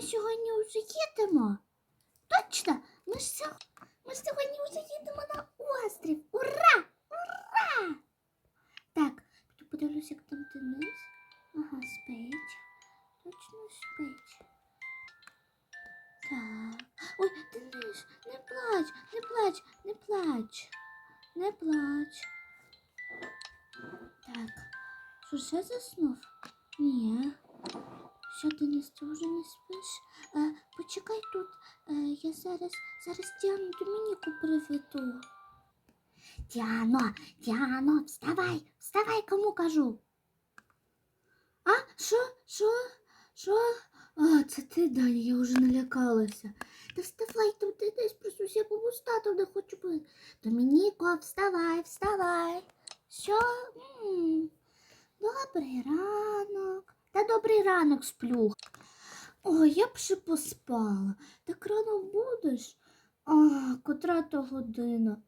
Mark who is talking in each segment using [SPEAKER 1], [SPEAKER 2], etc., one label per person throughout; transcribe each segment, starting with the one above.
[SPEAKER 1] ми сьогодні вже їдемо. Точно, ми ж, сьо- ми сьогодні вже їдемо на острів. Ура! Ура! Так, піду подивлюся, як там Денис. Ага, спить. Точно спить. Так. Ой, Денис, не плач, не плач, не плач. Не плач. Так. Що ще заснув? Ні. Що, ти вже не спиш? Е, почекай тут. Е, я зараз, зараз Діану Домініку приведу. Діано, Діано, вставай, вставай, кому кажу. А, що, що, що? А, це ти, Даня, я вже налякалася. Та вставай, там ти десь проснувся, я бабу з татом не хочу бути. Домініко, вставай, вставай. Що? М, Добрий ранок. Добрий ранок, сплюх. Ой, я б ще поспала. Так рано будеш? А, котра то година.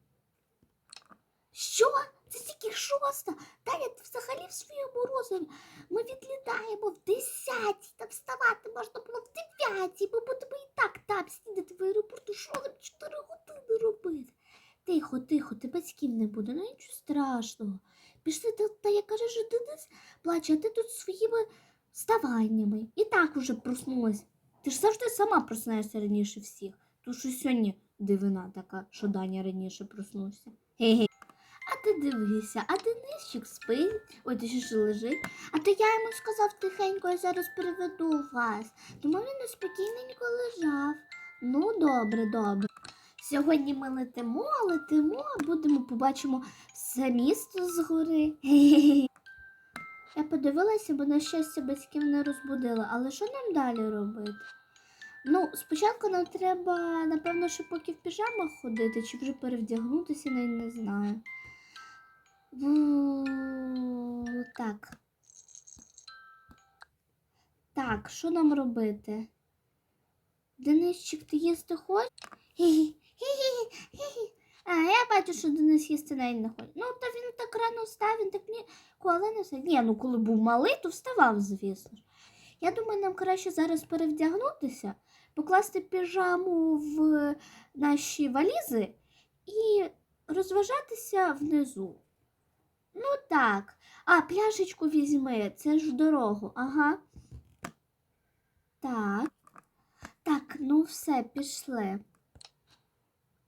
[SPEAKER 1] Що? Це тільки шоста. Таня, ти взагалі в своєму розумі. Ми відлітаємо в десятій, та вставати можна було в дев'ятій. Ми будемо і так там снідати в аеропорту. Що нам чотири години робити? Тихо, тихо, ти батьків не буде, ну нічого страшного. Пішли, та, та я кажу, що Денис плаче, а ти тут своїми вставаннями. І так уже проснулась. Ти ж завжди сама просинаєшся раніше всіх. Що сьогодні дивина така, що Даня раніше проснувся. Ге-ге. А ти дивися, а Денисчик спить, ой, ти ще лежить. А то я йому сказав тихенько, я зараз переведу вас. Тому він спокійненько лежав. Ну, добре, добре. Сьогодні ми летимо, летимо, будемо побачимо все місто згори. Ге-ге-ге. Я подивилася, бо на щастя батьків не розбудила. Але що нам далі робити? Ну, спочатку нам треба, напевно, що поки в піжамах ходити, чи вже перевдягнутися, я не знаю. Ну, так. Так, що нам робити? Денисчик, ти їсти хочеш? Хі-хі, хі-хі, хі-хі. А, я бачу, що Денис їсти навіть не хоче. Ну, та він так рано встав, він так ніколи не встав. Ні, ну коли був малий, то вставав, звісно ж. Я думаю, нам краще зараз перевдягнутися, покласти піжаму в наші валізи і розважатися внизу. Ну так. А, пляшечку візьми, це ж дорогу, ага. Так. Так, ну все, пішли.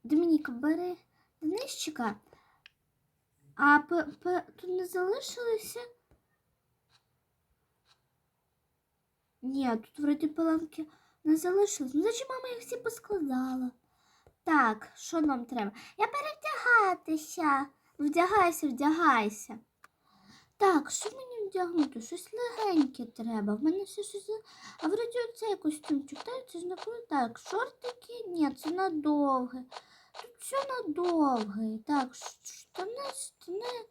[SPEAKER 1] Домініка, бери Денисчика. А п, п, тут не залишилося? Ні, тут вроді паламки не залишилось. Ну, значить, мама їх всі поскладала. Так, що нам треба? Я перевдягатися. Вдягайся, вдягайся. Так, що мені вдягнути? Щось легеньке треба. В мене все щось. А вроді оцей костюмчик, так, це ж не Так, шортики, ні, це надовге. Тут все надовге. Так, штани, штани.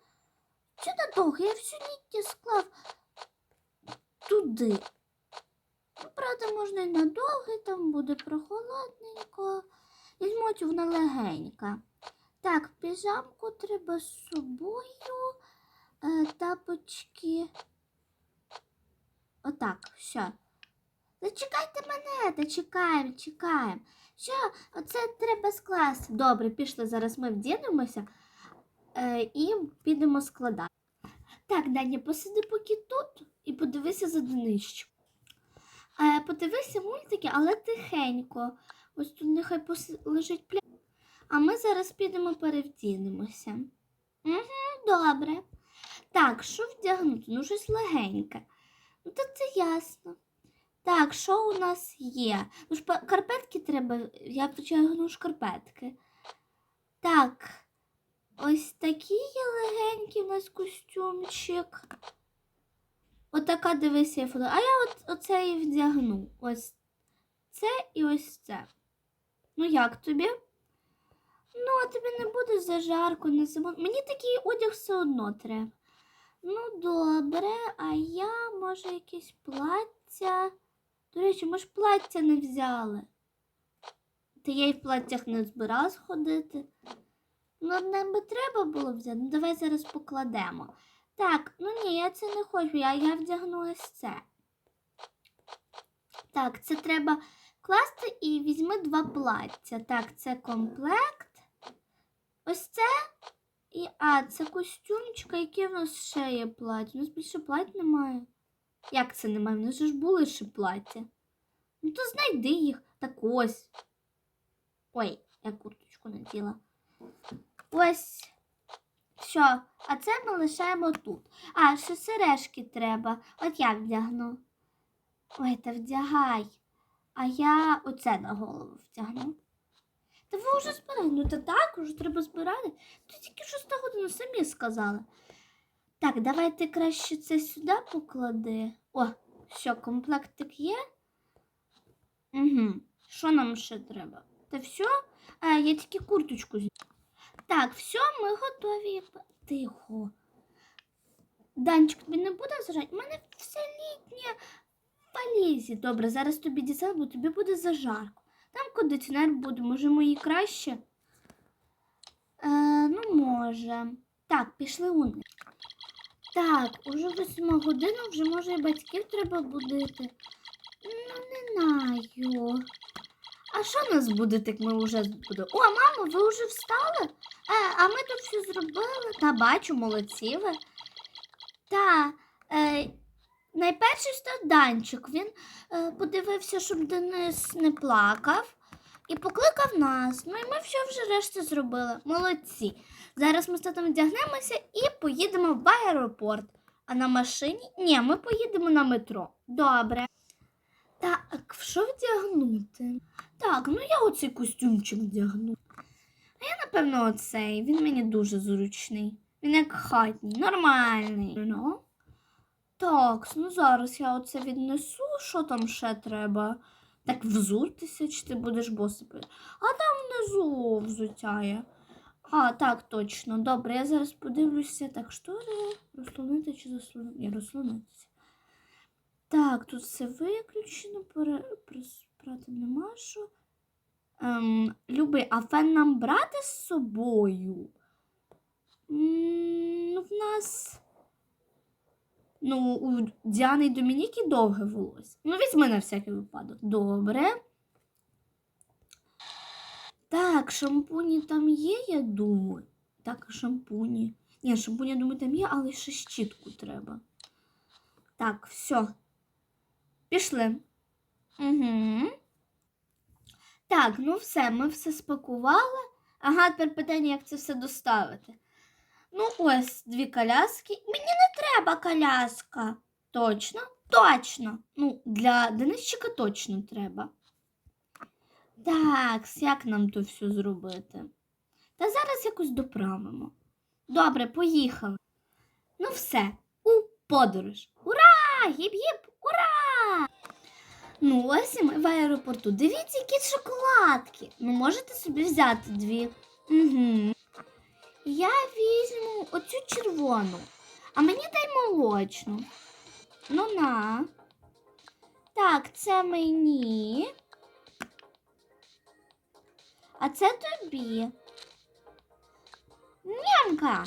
[SPEAKER 1] Це надовге, я всю ліття склав туди. Ну, правда, можна і надовге, там буде прохолодненько. Візьмуть вона легенька. Так, піжамку треба з собою. Е, тапочки. Отак, все. Зачекайте мене, та чекаємо, чекаємо. Що, оце треба скласти. Добре, пішли, зараз ми вдінемося е, і підемо складати. Так, Даня, посиди поки тут і подивися за Денищем. Е, подивися мультики, але тихенько. Ось тут нехай пос... лежить пля. А ми зараз підемо перевдінемося. Угу, добре. Так, що вдягнути? Ну, щось легеньке. Ну, то це ясно. Так, що у нас є? Ну, карпетки треба, я потягну шкарпетки. Так, ось такі є легенькі у нас костюмчик. Отака дивися я фото. А я от оце і вдягну. Ось це і ось це. Ну як тобі? Ну, а тобі не буде зажарко, не зимон. Мені такий одяг все одно треба. Ну, добре, а я, може, якесь плаття. До речі, ми ж плаття не взяли. Та я й в платтях не збиралась ходити. Ну, одне би треба було взяти. Ну, давай зараз покладемо. Так, ну ні, я це не хочу, я, я вдягну ось це. Так, це треба класти і візьми два плаття. Так, це комплект. Ось це. І, а, це костюмчик, а яке в нас ще є плаття? У нас більше плать немає. Як це немає? В нас же ж були ще плаття. Ну то знайди їх. Так ось. Ой, я курточку наділа. Ось. Все, а це ми лишаємо тут. А, ще сережки треба. От як вдягну. Ой, та вдягай. А я оце на голову втягну. Та ви вже збирали. Ну та так, вже треба збирати. Ти тільки шоста година самі сказали. Так, давайте краще це сюди поклади. О, що, комплектик є? Угу. Що нам ще треба? Та все? А, я тільки курточку зняла. Так, все, ми готові. Тихо. Данчик, тобі не буде зажати? У мене все літнє в валізі. Добре, зараз тобі дістану, бо тобі буде зажарко. Там кондиціонер буде, може мої краще? Е, ну, може. Так, пішли уни. Так, уже восьма година, вже може і батьків треба будити. Ну, не знаю. А що нас буде, як ми вже будемо? О, мамо, ви вже встали? Е, а ми тут все зробили. Та бачу, молодці ви. Та, е, найперший встав Данчик. Він е, подивився, щоб Денис не плакав. І покликав нас. Ну і ми все вже решті зробили. Молодці. Зараз ми з татом вдягнемося і поїдемо в аеропорт. А на машині? Ні, ми поїдемо на метро. Добре. Так, що вдягнути? Так, ну я оцей костюмчик вдягну. А я, напевно, оцей. Він мені дуже зручний. Він як хатній, нормальний. Ну. Так, ну зараз я оце віднесу, що там ще треба. Так взутися, чи ти будеш босипи? А там внизу взуття. А, так, точно. Добре, я зараз подивлюся. Так, штори розслонити чи заслонити? Ні, розслонитися. Так, тут все виключено, прати нема що. Ем, Любий, а фен нам брати з собою? М, Ну, в нас. Ну, у Діани і Домініки довге волосся. Ну, візьми на всякий випадок. Добре. Так, шампуні там є, я думаю. Так, шампуні. Ні, шампуні, я думаю, там є, але ще щітку треба. Так, все. Пішли. Угу. Так, ну все, ми все спакували. Ага, тепер питання, як це все доставити. Ну, ось дві коляски. Мені не треба коляска. Точно? Точно. Ну, для Денисчика точно треба. Так, як нам то все зробити? Та зараз якось доправимо. Добре, поїхали. Ну, все, у подорож. Ура! Гіп-гіп! Ура! Ну, ось і ми в аеропорту. Дивіться, які шоколадки. Ну, можете собі взяти дві. Угу. Я візьму оцю червону, а мені дай молочну. Ну на. Так, це мені. А це тобі. Нямка.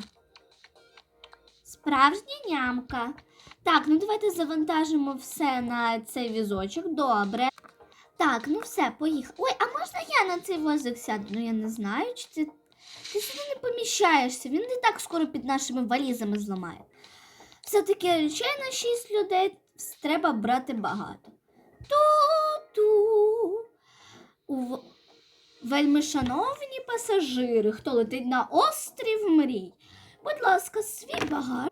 [SPEAKER 1] Справжня нямка. Так, ну давайте завантажимо все на цей візочок. Добре. Так, ну все, поїхали. Ой, а можна я на цей возик сяду? Ну я не знаю, чи ти. Ти сюди не поміщаєшся, він не так скоро під нашими валізами зламає. Все-таки речей на шість людей треба брати багато. Ту-ту. У... Вельми шановні пасажири, хто летить на острів мрій. Будь ласка, свій багаж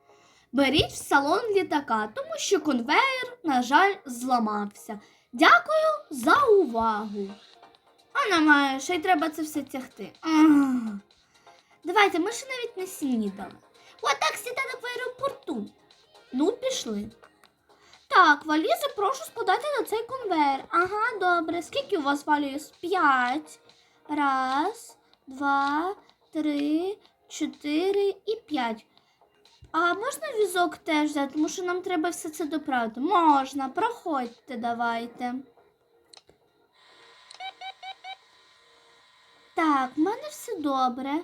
[SPEAKER 1] беріть в салон літака, тому що конвейер, на жаль, зламався. Дякую за увагу. А немає, ще й треба це все тягти. Давайте, ми ще навіть не снідали. Отак сідати в аеропорту. Ну, пішли. Так, валізи прошу складати на цей конвейер. Ага, добре. Скільки у вас валіз? П'ять. Раз, два, три, чотири і п'ять. А можна візок теж взяти, тому що нам треба все це доправити. Можна, проходьте, давайте. Так, в мене все добре.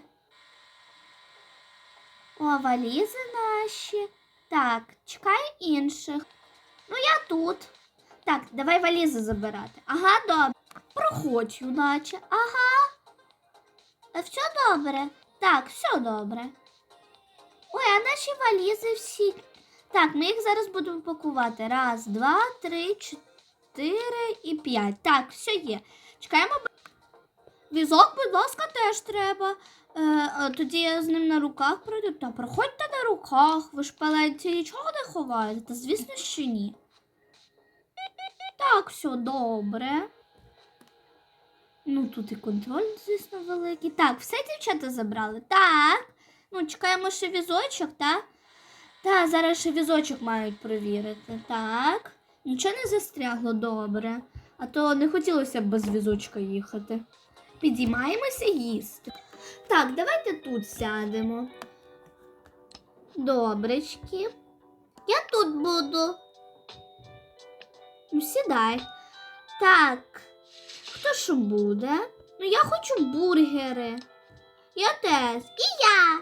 [SPEAKER 1] О, валізи наші. Так, чекаю інших. Ну, я тут. Так, давай валізи забирати. Ага, добре. Проходь, юначе. Ага. Е, Все добре. Так, все добре. Ой, а наші валізи всі. Так, ми їх зараз будемо пакувати. Раз, два, три, чотири і п'ять. Так, все є. Чекаємо. Візок, будь ласка, теж треба. Е, е, тоді я з ним на руках пройду. Та проходьте на руках, ви ж паленці нічого не ховаєте. Та звісно, що ні. Так, все добре. Ну, тут і контроль, звісно, великий. Так, все дівчата забрали. Так. Ну, чекаємо ще візочок, так? Так, зараз ще візочок мають перевірити. Так. Нічого не застрягло добре. А то не хотілося б без візочка їхати. Підіймаємося їсти. Так, давайте тут сядемо. Добречки. Я тут буду. Ну, сідай. Так. Хто що буде? Ну, я хочу бургери. Я теж. І я.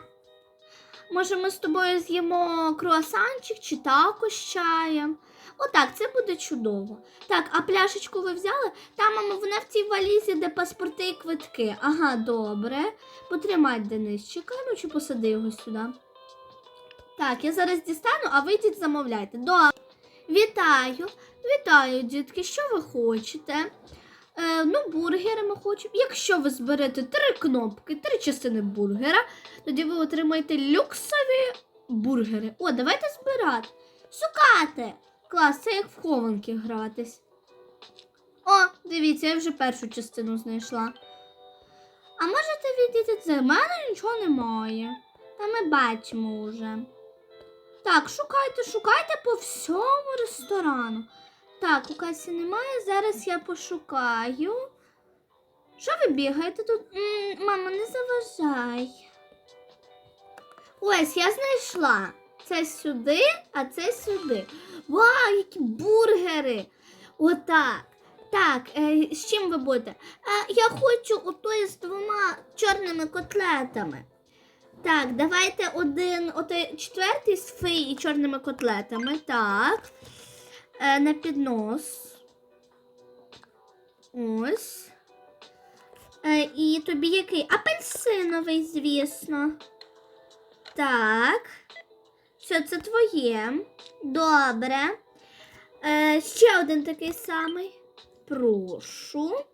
[SPEAKER 1] Може, ми з тобою з'їмо круасанчик чи тако з чаєм. Отак, це буде чудово. Так, а пляшечку ви взяли? Та, мама, вона в цій валізі, де паспорти і квитки. Ага, добре. Потримай Денисчика, ну чи посади його сюди. Так, я зараз дістану, а ви йдіть замовляйте. Добре. Вітаю, вітаю, дітки. Що ви хочете? Е, ну, бургери ми хочемо. Якщо ви зберете три кнопки, три частини бургера, тоді ви отримаєте люксові бургери. О, давайте збирати. Шукати! Клас, це як в хованки гратись. О, дивіться, я вже першу частину знайшла. А можете відійти це? В мене нічого немає. Та ми бачимо вже. Так, шукайте, шукайте по всьому ресторану. Так, у касі немає. Зараз я пошукаю. Що ви бігаєте тут? М, мама, не заважай. Ось, я знайшла. Це сюди, а це сюди. Вау, які бургери! Отак. Так, е, з чим ви будете? А, я хочу отой з двома чорними котлетами. Так, давайте один, отой четвертий з фи і чорними котлетами. Так. Е, на піднос. Ось. Е, і тобі який? Апельсиновий, звісно. Так. Що це твоє? Добре. Е, ще один такий самий. Прошу.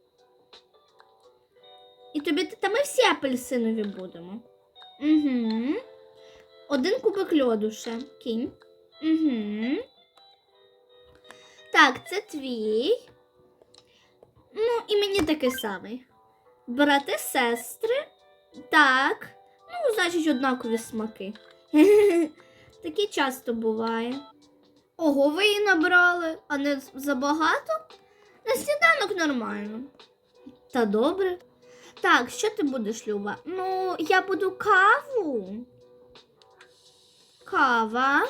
[SPEAKER 1] І тобі та ми всі апельсинові будемо. Угу. Один кубик льоду ще. Кінь. Угу. Так, це твій. Ну, і мені такий самий. Брати, сестри. Так. Ну, значить, однакові смаки. Таке часто буває. Ого, ви її набрали, а не забагато? На сніданок нормально. Та добре. Так, що ти будеш, Люба? Ну, я буду каву. Кава.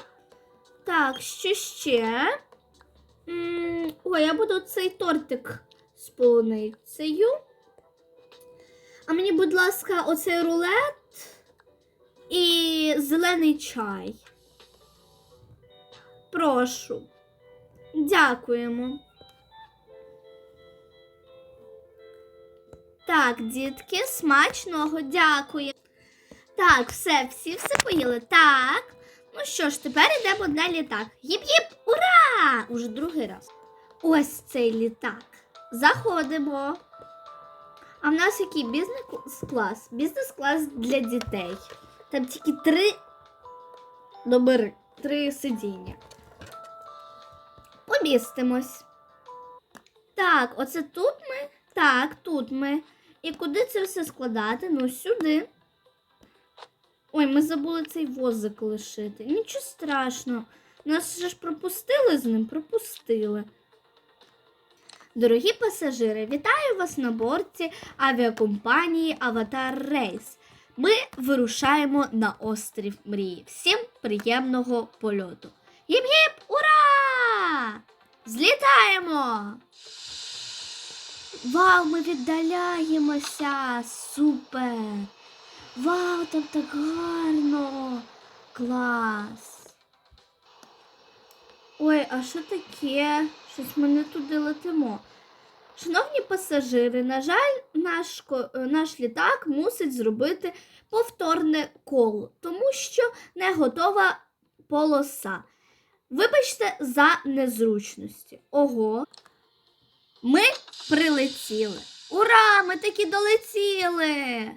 [SPEAKER 1] Так, що ще? Ой, я буду цей тортик з полуницею. А мені, будь ласка, оцей рулет і зелений чай. Прошу. Дякуємо. Так, дітки, смачного, дякую. Так, все, всі все поїли. Так. Ну що ж, тепер йдемо на літак. Їп-їп! Ура! Уже другий раз. Ось цей літак. Заходимо. А в нас який бізнес-клас? Бізнес-клас для дітей. Там тільки три номери, три сидіння. Помістимось. Так, оце тут ми. Так, тут ми. І куди це все складати? Ну, сюди. Ой, ми забули цей возик лишити. Нічого страшного. Нас же ж пропустили з ним, пропустили. Дорогі пасажири, вітаю вас на борті авіакомпанії Аватар Рейс. Ми вирушаємо на острів Мрії. Всім приємного польоту. Гіп-гіп! Злітаємо! Вау, ми віддаляємося! Супер! Вау, там так гарно! Клас! Ой, а що таке? Щось ми не туди летимо. Шановні пасажири, на жаль, наш, е, наш літак мусить зробити повторне коло, тому що не готова полоса. Вибачте за незручності. Ого. Ми прилетіли. Ура! Ми таки долетіли.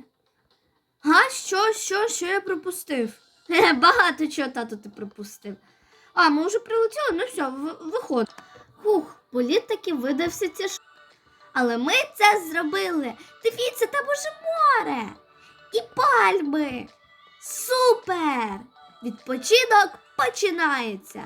[SPEAKER 1] Га, що, що, що я пропустив? Багато чого тато ти пропустив. А, ми вже прилетіли, ну все, виходь. Хух, політ таки видався тяж. Але ми це зробили. Дивіться, там уже море. І пальми. Супер! Відпочинок починається.